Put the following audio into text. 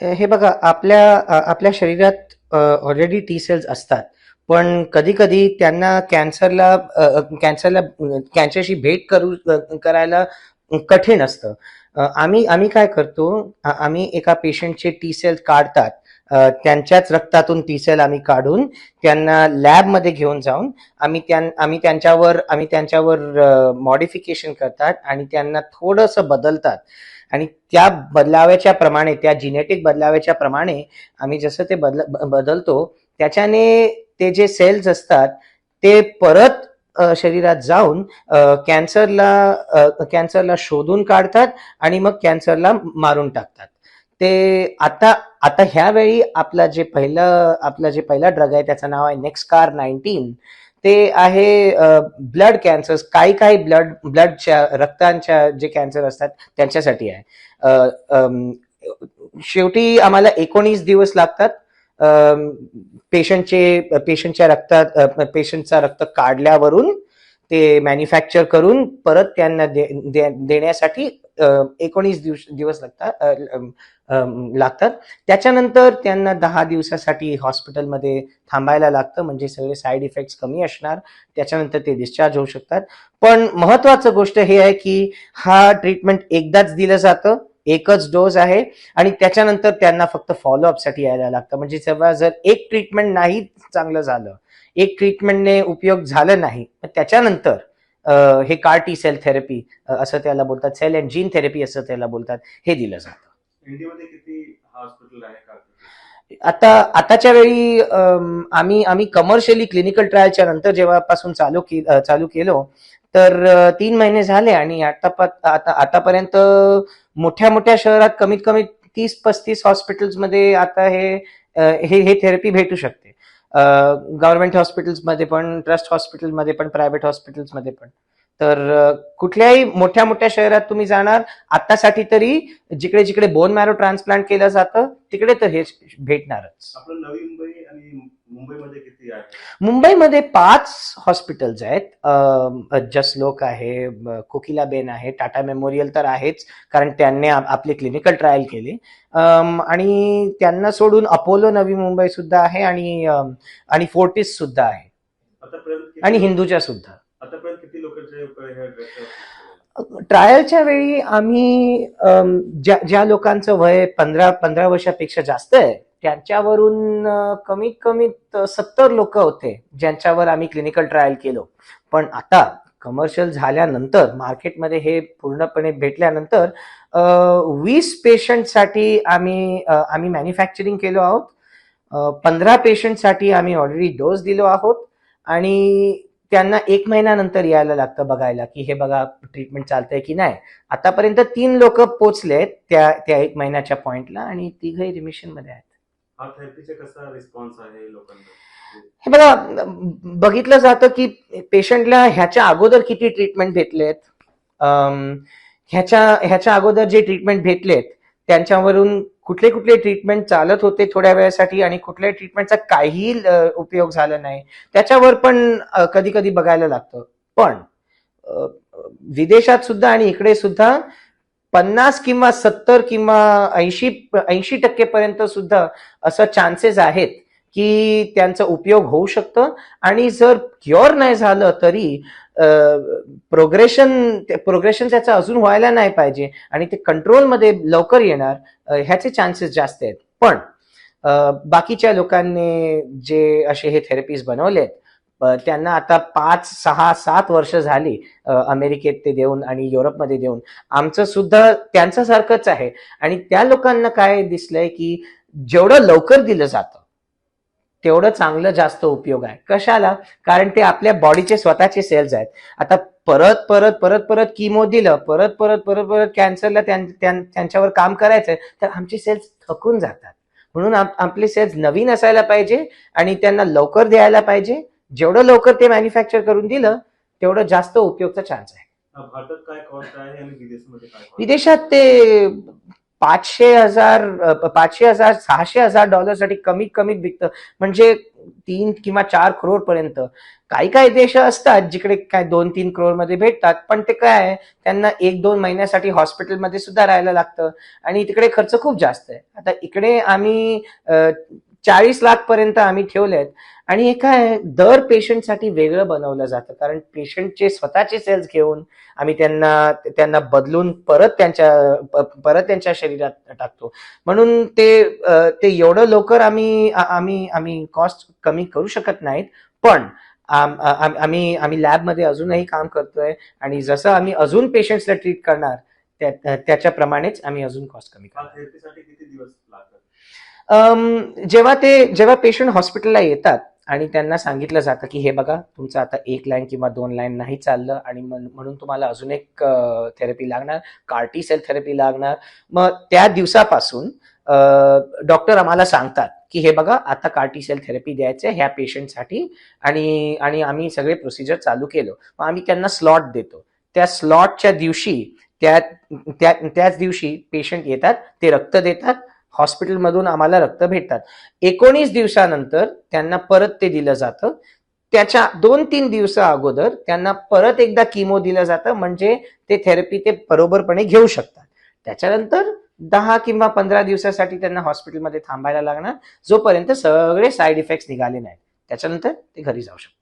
हे बघा आपल्या आपल्या शरीरात ऑलरेडी टी सेल्स असतात. पण कधी कधी त्यांना कॅन्सरला कॅन्सरला कॅन्सरशी भेट करू करायला कठीण असतं. आम्ही आम्ही काय करतो आम्ही एका पेशंटचे टी सेल काढतात. त्यांच्याच रक्तातून टी सेल आम्ही काढून त्यांना लॅबमध्ये घेऊन जाऊन आम्ही त्यां आम्ही त्यांच्यावर आम्ही त्यांच्यावर मॉडिफिकेशन करतात आणि त्यांना थोडंसं बदलतात. आणि त्या बदलाव्याच्या प्रमाणे त्या जिनेटिक बदलाव्याच्या प्रमाणे आम्ही जसं ते बदल बदलतो त्याच्याने ते जे सेल्स असतात ते परत शरीरात जाऊन कॅन्सरला कॅन्सरला शोधून काढतात आणि मग कॅन्सरला मारून टाकतात. ते आता आता ह्यावेळी आपला जे पहिलं आपला जे पहिला ड्रग आहे त्याचं नाव आहे नेक्स्ट कार नाईन्टीन. ते आहे ब्लड कॅन्सर काही काही ब्लड ब्लडच्या रक्तांच्या जे कॅन्सर असतात त्यांच्यासाठी आहे. शेवटी आम्हाला एकोणीस दिवस लागतात पेशंटचे पेशंटच्या रक्तात पेशंटचा रक्त काढल्यावरून ते मॅन्युफॅक्चर करून परत त्यांना दे- दे- देण्यासाठी एकोणीस दिवस दिवस लागतात लागतात. त्याच्यानंतर त्यांना दहा दिवसासाठी हॉस्पिटलमध्ये थांबायला लागतं म्हणजे सगळे साईड इफेक्ट्स कमी असणार त्याच्यानंतर ते डिस्चार्ज होऊ शकतात. पण महत्वाचं गोष्ट हे आहे की हा ट्रीटमेंट एकदाच दिलं जातं एकच डोस आहे आणि त्याच्यानंतर त्यांना फक्त फॉलोअपसाठी यायला लागतं. म्हणजे जेव्हा जर एक ट्रीटमेंट नाही चांगलं झालं एक ट्रीटमेंटने उपयोग झालं नाही त्याच्यानंतर हे कार टी सेल थेरपी असं त्याला बोलतात. सेल अँड जीन थेरपी असं त्याला बोलतात. हे दिलं जातं. इंडियामध्ये किती हॉस्पिटल आहे आता आताच्या वेळी आम्ही आम्ही कमर्शियली क्लिनिकल ट्रायलच्या नंतर जेव्हापासून चालू के चालू केलो तर तीन महिने झाले आणि आता आता आतापर्यंत मोठ्या मोठ्या शहरात कमीत कमी तीस पस्तीस हॉस्पिटल्समध्ये आता हे हे हे थेरपी भेटू शकते. गव्हर्नमेंट हॉस्पिटल्समध्ये पण ट्रस्ट हॉस्पिटलमध्ये पण प्रायव्हेट हॉस्पिटल्समध्ये पण. तर कुठल्याही मोठ्या मोठ्या शहरात तुम्ही जाणार आतासाठी तरी जिकडे जिकडे बोन मॅरो ट्रान्सप्लांट केलं जातं तिकडे तर हे भेटणारच. आपलं नवी मुंबई आणि मुंबईमध्ये किती आहे? मुंबईमध्ये पाच हॉस्पिटल्स आहेत. जसलोक आहे कोकिलाबेन आहे टाटा मेमोरियल तर आहेच कारण त्यांनी आप- आपली क्लिनिकल ट्रायल केली. आणि त्यांना सोडून अपोलो नवी मुंबई सुद्धा आहे आणि आणि फोर्टिस सुद्धा आहे. आणि हिंदूच्या सुद्धा. आतापर्यंत किती लोकांचे ड्रगचे ट्रायलच्या वेळी आम्ही ज्या ज्या लोकांचं वय पंधरा पंधरा वर्षापेक्षा जास्त आहे त्यांच्यावरून कमीत कमी सत्तर लोक होते ज्यांच्यावर आम्ही क्लिनिकल ट्रायल केलो. पण आता कमर्शियल झाल्यानंतर मार्केटमध्ये हे पूर्णपणे भेटल्यानंतर वीस पेशंटसाठी आम्ही आम्ही मॅन्युफॅक्चरिंग केलो आहोत. पंधरा पेशंटसाठी आम्ही ऑलरेडी डोस दिलो आहोत. आणि त्यांना एक महिन्यानंतर यायला लागतं बघायला की हे बघा ट्रीटमेंट चालतंय की नाही. आतापर्यंत तीन लोक पोचले त्या त्या एक महिन्याच्या पॉइंटला आणि तिघही रिमिशनमध्ये आहेत. हा थेरपीचा कसा रिस्पॉन्स आहे लोकांना हे बघा बघितलं जातं की पेशंटला ह्याच्या अगोदर किती ट्रीटमेंट भेटलेत? ह्याच्या ह्याच्या अगोदर जे ट्रीटमेंट भेटलेत त्यांच्यावरून कुठले कुठले ट्रीटमेंट चालत होते थोड्या वेळासाठी आणि कुठल्या ट्रीटमेंटचा काहीही उपयोग झाला नाही. त्याच्यावर पण कधी कधी बघायला लागतं. पण विदेशात सुद्धा आणि इकडे सुद्धा पन्नास किंवा सत्तर किंवा ऐंशी ऐंशी टक्केपर्यंत सुद्धा असं चान्सेस आहेत की त्यांचा उपयोग होऊ शकतं. आणि जर क्युअर नाही झालं तरी प्रोग्रेशन प्रोग्रेशन त्याचं अजून व्हायला नाही पाहिजे आणि ते कंट्रोलमध्ये लवकर येणार ह्याचे चान्सेस जास्त आहेत. पण बाकीच्या लोकांनी जे असे हे थेरपीज बनवलेत आहेत त्यांना आता पाच सहा सात वर्ष झाली अमेरिकेत ते देऊन आणि युरोपमध्ये देऊन. आमचं सुद्धा त्यांचं सारखंच आहे. आणि त्या लोकांना काय दिसलंय की जेवढं लवकर दिलं जातं तेवढं चांगलं जास्त उपयोग आहे. कशाला? कारण ते आपल्या बॉडीचे स्वतःचे सेल्स आहेत. आता परत परत परत परत किमो दिलं परत परत परत परत कॅन्सरला त्यां- त्यांच्यावर काम करायचंय तर आमचे सेल्स थकून जातात. म्हणून आपले सेल्स नवीन असायला पाहिजे आणि त्यांना लवकर द्यायला पाहिजे. जेवढं लवकर ते मॅन्युफॅक्चर करून दिलं तेवढं जास्त उपयोगचा चान्स आहे. भारतात काय कॉस्ट आहे आणि विदेशामध्ये काय cost विदेशात ते पाचशे हजार पाचशे हजार सहाशे हजार डॉलरसाठी कमीत कमीत विकतं म्हणजे तीन किंवा चार करोड पर्यंत. काही काही देश असतात जिकडे काय दोन तीन करोडमध्ये भेटतात पण ते काय आहे, त्यांना एक दोन महिन्यासाठी हॉस्पिटलमध्ये सुद्धा राहायला लागतं आणि तिकडे खर्च खूप जास्त आहे. आता इकडे आम्ही चाळीस लाख पर्यंत आम्ही ठेवलेत. आणि हे काय दर पेशंटसाठी वेगळं बनवलं जातं. कारण पेशंटचे स्वतःचे सेल्स घेऊन आम्ही त्यांना त्यांना बदलून परत त्यांच्या परत त्यांच्या शरीरात टाकतो. म्हणून ते ते एवढं लवकर आम्ही आम्ही आम्ही कॉस्ट कमी करू शकत नाहीत. पण आम्ही आम्ही लॅबमध्ये अजूनही काम करतोय. आणि जसं आम्ही अजून पेशंट्सला ट्रीट करणार त्या- त्याच्याप्रमाणेच आम्ही अजून कॉस्ट कमी करतो जेव्हा ते जेव्हा पेशंट हॉस्पिटलला येतात आणि त्यांना सांगितलं जातं की हे बघा तुमचं आता एक लाईन किंवा दोन लाईन नाही चाललं आणि म्हणून तुम्हाला अजून एक थेरपी लागणार कार्टी सेल थेरपी लागणार. मग त्या दिवसापासून डॉक्टर आम्हाला सांगतात की हे बघा आता कार्टी सेल थेरपी द्यायचं ह्या पेशंटसाठी आणि आणि आम्ही सगळे प्रोसिजर चालू केलो. मग आम्ही त्यांना स्लॉट देतो. त्या स्लॉटच्या दिवशी त्या त्या- त्याच दिवशी पेशंट येतात ते रक्त देतात हॉस्पिटलमधून आम्हाला रक्त भेटतात. एकोणीस दिवसानंतर त्यांना परत ते दिलं जातं. त्याच्या दोन तीन दिवसा अगोदर त्यांना परत एकदा किमो दिलं जातं म्हणजे ते थेरपी ते बरोबरपणे घेऊ शकतात. त्याच्यानंतर दहा किंवा पंधरा दिवसासाठी त्यांना हॉस्पिटलमध्ये थांबायला लागणार जोपर्यंत सगळे साईड इफेक्ट्स निघाले नाहीत. त्याच्यानंतर ते घरी जाऊ शकतात.